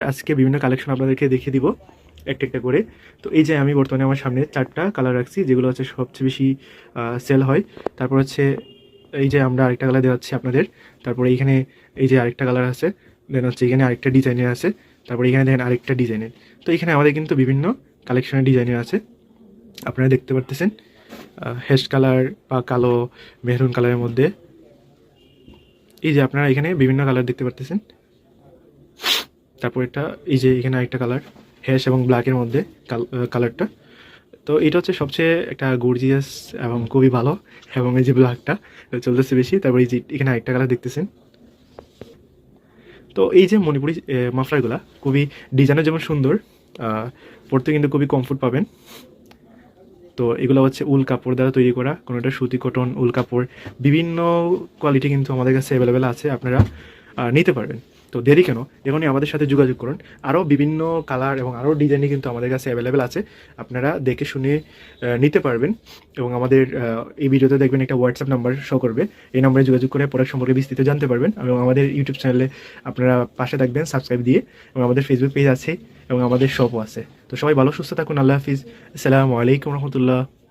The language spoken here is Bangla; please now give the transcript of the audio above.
আজকে বিভিন্ন কালেকশন আপনাদেরকে দেখিয়ে দিব, একটা একটা করে। তো এই যে আমি বর্তমানে আমার সামনে চারটা কালার রাখছি, যেগুলো হচ্ছে সবচেয়ে বেশি সেল হয়। তারপর হচ্ছে এই যে আমরা আরেকটা কালার দেওয়াচ্ছি আপনাদের। তারপরে এইখানে এই যে আরেকটা কালার আছে দেন হচ্ছে এখানে আরেকটা ডিজাইনের আছে। তারপরে এখানে দেখেন আরেকটা ডিজাইনের তো এখানে আমাদের কিন্তু বিভিন্ন কালেকশনের ডিজাইনের আছে। আপনারা দেখতে পারতেছেন হেস্ট কালার বা কালো, মেহরুন কালারের মধ্যে। এই যে আপনারা এখানে বিভিন্ন কালার দেখতে পারতেছেন। তারপর এটা এই যে এখানে আরেকটা কালার হ্যাশ এবং ব্ল্যাকের মধ্যে কালারটা তো এটা হচ্ছে সবচেয়ে একটা গর্জিয়াস এবং খুবই ভালো, এবং এই যে ব্ল্যাকটা চলতেছে বেশি। তারপর এই যে এখানে আরেকটা কালার দেখতেছেন। তো এই যে মণিপুরি মাফলারগুলা, খুবই ডিজাইনের যেমন সুন্দর পরতে কিন্তু খুবই কমফোর্ট পাবেন। তো এগুলো হচ্ছে উল কাপড় দ্বারা তৈরি করা কোনোটা সুতি কটন উল কাপড়, বিভিন্ন কোয়ালিটি কিন্তু আমাদের কাছে অ্যাভেলেবেল আছে, আপনারা নিতে পারবেন। তো দেরি কেন? এখনই আমাদের সাথে যোগাযোগ করুন। আরও বিভিন্ন কালার এবং আরও ডিজাইনই কিন্তু আমাদের কাছে অ্যাভেলেবেল আছে। আপনারা দেখে শুনে নিতে পারবেন এবং আমাদের এই ভিডিওতে দেখবেন একটা হোয়াটসঅ্যাপ নাম্বার শো করবে। এই নম্বরে যোগাযোগ করে প্রোডাক্ট সম্পর্কে বিস্তৃত জানতে পারবেন এবং আমাদের ইউটিউব চ্যানেলে আপনারা পাশে থাকবেন সাবস্ক্রাইব দিয়ে এবং আমাদের ফেসবুক পেজ আছে এবং আমাদের শপও আছে। তো সবাই ভালো, সুস্থ থাকুন, আল্লাহ হাফিজ। আসসালামু আলাইকুম রহমতুল্লাহ।